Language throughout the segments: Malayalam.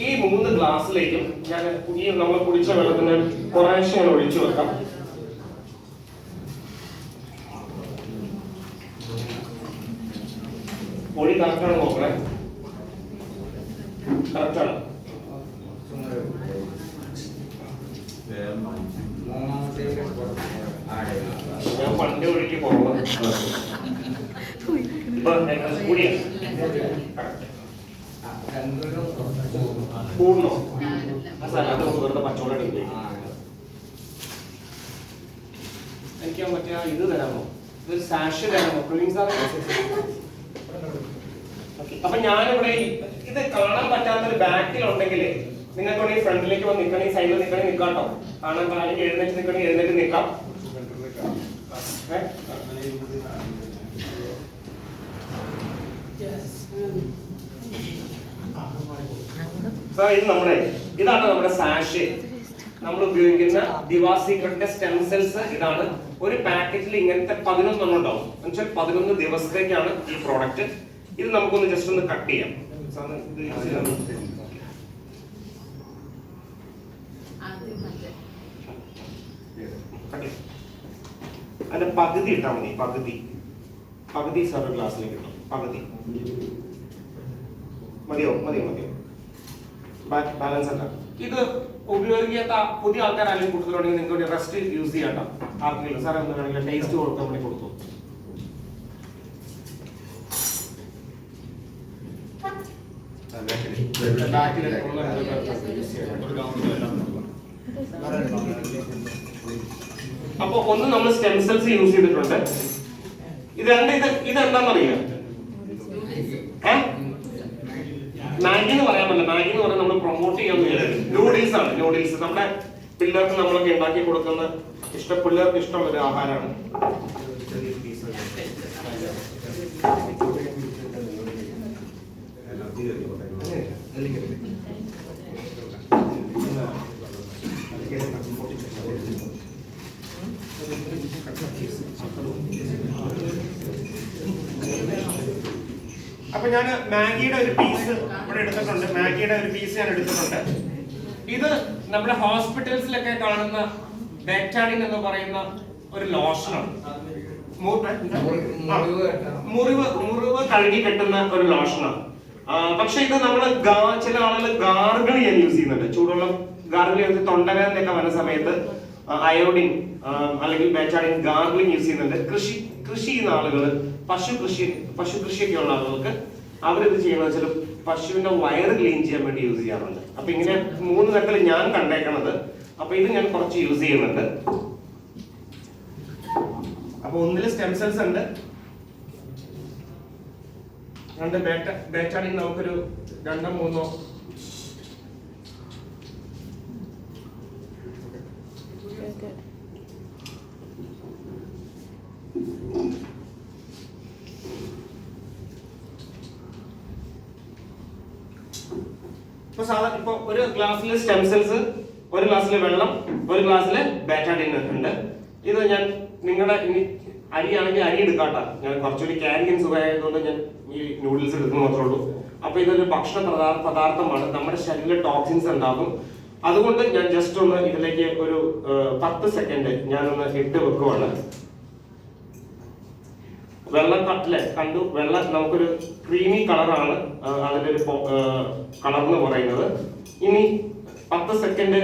ഈ മൂന്ന് ഗ്ലാസ്സിലേക്കും ഞാൻ ഈ നമ്മൾ കുടിച്ച വെള്ളത്തിന് കുറേശ്ശെ ഞാൻ ഒഴിച്ചു വെക്കാം. പൊടി കറക്റ്റാണ് നോക്കണേ? കറക്റ്റാണ് ഞാൻ പണ്ട് ഒഴുക്കി പോകുന്നത് ഇപ്പൊ കറക്റ്റ് കൂടണോ ആ സ്ഥലത്ത് വെറുതെ പച്ചവെള്ളം എടുക്കില്ലേ എനിക്ക് മറ്റേ ഇത് തരാമോ ഇതൊരു സാഷ് തരാമോ ക്ലീൻ സാർ അപ്പൊ ഞാനിവിടെ ഇത് കാണാൻ പറ്റാത്തൊരു ബാക്കിൽ ഉണ്ടെങ്കിൽ നിങ്ങൾക്ക് വേണമെങ്കിൽ ഫ്രണ്ടിലേക്ക് വന്ന് നിൽക്കണേ സൈഡിൽ നിൽക്കണേ നിൽക്കാട്ടോ കാണാൻ കാര്യം എഴുന്നേറ്റ് നിൽക്കണേ എഴുന്നേറ്റ് നിൽക്കാം ഏ? ഇത് നമ്മുടെ ഇതാണ് നമ്മുടെ സാഷ് നമ്മൾ ഉപയോഗിക്കുന്ന ദിവാ സീക്രട്ടിന്റെ സ്റ്റെം സെൽസ് ഇതാണ് ഒരു പാക്കറ്റിൽ ഇങ്ങനത്തെ പതിനൊന്നെണ്ണം ഉണ്ടാവും. എന്നുവെച്ചാൽ പതിനൊന്ന് ദിവസത്തേക്കാണ് ഈ പ്രോഡക്റ്റ് ഇത് നമുക്കൊന്ന് ജസ്റ്റ് ഒന്ന് കട്ട് ചെയ്യാം. അതിന്റെ പകുതി ഇട്ടാൽ മതി. പകുതി. പകുതി സാറ് ഗ്ലാസ്സിലേക്ക് ഇട്ടോ പകുതി മതിയോ? മതിയോ? മതിയോ ബാലൻസ് അല്ല ഇത് ഉപയോഗിക്കാത്ത പുതിയ ആൾക്കാർ ആരെങ്കിലും കൊടുത്തിട്ടുണ്ടെങ്കിൽ നിങ്ങൾക്ക് റെസ്റ്റ് യൂസ് ചെയ്യാട്ടോ ആർക്കെങ്കിലും സാറേ ഒന്ന് വേണമെങ്കിൽ ടേസ്റ്റ് കൊടുക്കാൻ വേണ്ടി കൊടുത്തു. അപ്പൊ ഒന്ന് നമ്മൾ സ്റ്റെം സെൽസ് യൂസ് ചെയ്തിട്ടുണ്ട്. ഇത് രണ്ട് ഇത് ഇതെന്താണെന്നറിയാം ഏഹ് മാഗി എന്ന് പറയാൻ പറ്റില്ല. മാഗി എന്ന് പറഞ്ഞാൽ നമ്മൾ പ്രൊമോട്ട് ചെയ്യാൻ നൂഡിൽസ് ആണ് നൂഡിൽസ് നമ്മുടെ പിള്ളേർക്ക് നമ്മളൊക്കെ ഉണ്ടാക്കി കൊടുക്കുന്ന ഇഷ്ട പിള്ളേർക്ക് ഇഷ്ടമുള്ള ഒരു ആഹാരമാണ്. അപ്പൊ ഞാൻ മാഗിയുടെ ഒരു പീസ് ഇവിടെ എടുത്തിട്ടുണ്ട്. മാഗിയുടെ ഒരു പീസ് ഞാൻ എടുത്തിട്ടുണ്ട്. ഇത് നമ്മുടെ ഹോസ്പിറ്റൽസിലൊക്കെ കാണുന്ന ബെറ്റാണിൻ എന്ന് പറയുന്ന ഒരു ലോഷനാണ്. മുറിവ് മുറിവ് കഴുകി കെട്ടുന്ന ഒരു ലോഷനാണ്. പക്ഷെ ഇത് നമ്മൾ ചില ആളുകൾ ഗാർഗിൾ ചെയ്യാൻ യൂസ് ചെയ്യുന്നുണ്ട്. ചൂടുവെള്ളം ഗാർഗിൾ ചെയ്ത് തൊണ്ടവേദനയൊക്കെ വരുന്ന സമയത്ത് അയോഡിൻ അല്ലെങ്കിൽ ബെറ്റാഡിൻ ഗാർഗ്ലിംഗ് യൂസ് ചെയ്യുന്നുണ്ട്. കൃഷി കൃഷി ചെയ്യുന്ന ആളുകൾ പശു കൃഷി പശു കൃഷിയൊക്കെ ഉള്ള ആളുകൾക്ക് അവരിത് ചെയ്യുന്നത് വെച്ചാൽ പശുവിന്റെ വയറ് ക്ലീൻ ചെയ്യാൻ വേണ്ടി യൂസ് ചെയ്യാറുണ്ട്. അപ്പൊ ഇങ്ങനെ മൂന്ന് തരത്തിൽ ഞാൻ കണ്ടേക്കണത്. അപ്പൊ ഇത് ഞാൻ കുറച്ച് യൂസ് ചെയ്യുന്നുണ്ട്. അപ്പൊ ഒന്നിൽ സ്റ്റെം സെൽസ് ഉണ്ട്. രണ്ട് ബേറ്റ ബേറ്റാണെങ്കിൽ നമുക്കൊരു രണ്ടോ മൂന്നോ ഇപ്പൊ സാധാരണ ഇപ്പൊ ഒരു ഗ്ലാസ്സിൽ സ്റ്റെം സെൽസ് ഒരു ഗ്ലാസ്സിൽ വെള്ളം ഒരു ഗ്ലാസ്സിൽ ബാറ്റാഡിൻ ഉണ്ട്. ഇത് ഞാൻ നിങ്ങളുടെ ഇനി അരിയാണെങ്കിൽ അരി എടുക്കാട്ടാ. ഞാൻ കുറച്ചുകൂടി കാരിയൻ സുഖമായതുകൊണ്ട് ഞാൻ ഈ നൂഡിൽസ് എടുക്കുന്നു മാത്രമേ ഉള്ളൂ. അപ്പൊ ഇതൊരു ഭക്ഷണ പദാർത്ഥ പദാർത്ഥമാണ്. നമ്മുടെ ശരീരത്തിൽ ടോക്സിൻസ് ഉണ്ടാകും. അതുകൊണ്ട് ഞാൻ ജസ്റ്റ് ഒന്ന് ഇതിലേക്ക് ഒരു പത്ത് സെക്കൻഡ് ഞാനൊന്ന് ഇട്ട് വെക്കുവാണ്. വെള്ളം അല്ലെ കണ്ടു. വെള്ളം നമുക്കൊരു ക്രീമി കളറാണ് അതിന്റെ ഒരു കളർ എന്ന് പറയുന്നത്. ഇനി പത്ത് സെക്കൻഡ്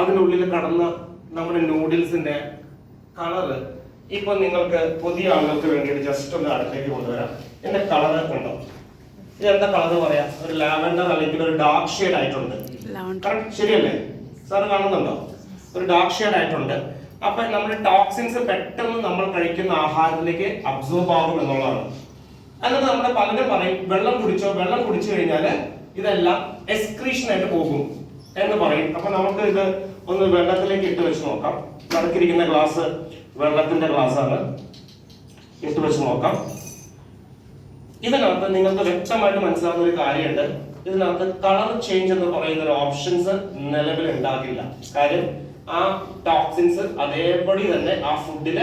അതിനുള്ളിൽ കടന്ന നമ്മുടെ നൂഡിൽസിന്റെ കളറ് ഇപ്പൊ നിങ്ങൾക്ക് പുതിയ ആളുകൾക്ക് വേണ്ടിയിട്ട് ജസ്റ്റ് ഒന്ന് അടുത്തേക്ക് കൊണ്ടുവരാം. എന്റെ കളറ് കണ്ടോ എന്താ കളർ പറയാ? ഒരു ലാവൻഡർ അല്ലെങ്കിൽ ഒരു ഡാർക്ക് ഷെയ്ഡ് ആയിട്ടുണ്ട്? ശരിയല്ലേ? സാർ കാണുന്നുണ്ടോ? ഒരു ഡാർക്ക് ഷെയ്ഡ് ആയിട്ടുണ്ട്. അപ്പൊ നമ്മുടെ ടോക്സിൻസ് പെട്ടെന്ന് നമ്മൾ കഴിക്കുന്ന ആഹാരത്തിലേക്ക് അബ്സോർബ് ആകും എന്നുള്ളതാണ്. എന്നിട്ട് നമ്മുടെ പലരും പറയും വെള്ളം കുടിച്ചോ? വെള്ളം കുടിച്ചു കഴിഞ്ഞാൽ ഇതെല്ലാം എക്സ്ക്രീഷൻ ആയിട്ട് പോകും. എന്ന് പറയും. അപ്പൊ നമുക്ക് ഇത് ഒന്ന് വെള്ളത്തിലേക്ക് ഇട്ട് വെച്ച് നോക്കാം. നടക്കിരിക്കുന്ന ഗ്ലാസ് വെള്ളത്തിന്റെ ഗ്ലാസ് ആണ്. ഇട്ട് വെച്ച് നോക്കാം. ഇതിനകത്ത് നിങ്ങൾക്ക് വ്യക്തമായിട്ട് മനസ്സിലാവുന്ന ഒരു കാര്യമുണ്ട്. ഇതിനകത്ത് കളർ ചേഞ്ച് എന്ന് പറയുന്ന ഒരു ഓപ്ഷൻസ് നിലവിൽ ഉണ്ടാകില്ല കാര്യം ആ ടോക്സിൻസ് അതേപടി തന്നെ ആ ഫുഡിൽ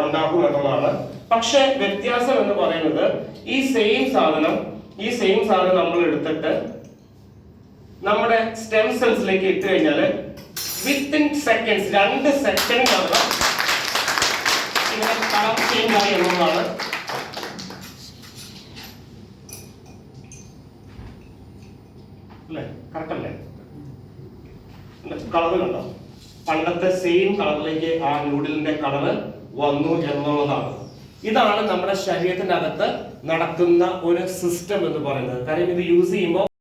ഉണ്ടാക്കും എന്നുള്ളതാണ്. പക്ഷെ വ്യത്യാസം എന്ന് പറയുന്നത് ഈ സെയിം സാധനം ഈ സെയിം സാധനം നമ്മൾ എടുത്തിട്ട് നമ്മുടെ സ്റ്റെം സെൽസിലേക്ക് ഇട്ട് കഴിഞ്ഞാൽ വിത്തിൻ സെക്കൻഡ്സ് രണ്ട് സെക്കൻഡ് കളർ ചേഞ്ച് ആയി എന്നുള്ളതാണ്. അല്ലേ? കറക്റ്റ് അല്ലേ? കളർ കണ്ടോ? പണ്ടത്തെ സെയിം കളറിലേക്ക് ആ നൂഡിലിന്റെ കളറ് വന്നു എന്നുള്ളതാണ്. ഇതാണ് നമ്മുടെ ശരീരത്തിനകത്ത് നടക്കുന്ന ഒരു സിസ്റ്റം എന്ന് പറയുന്നത്. കാര്യം ഇത് യൂസ് ചെയ്യുമ്പോൾ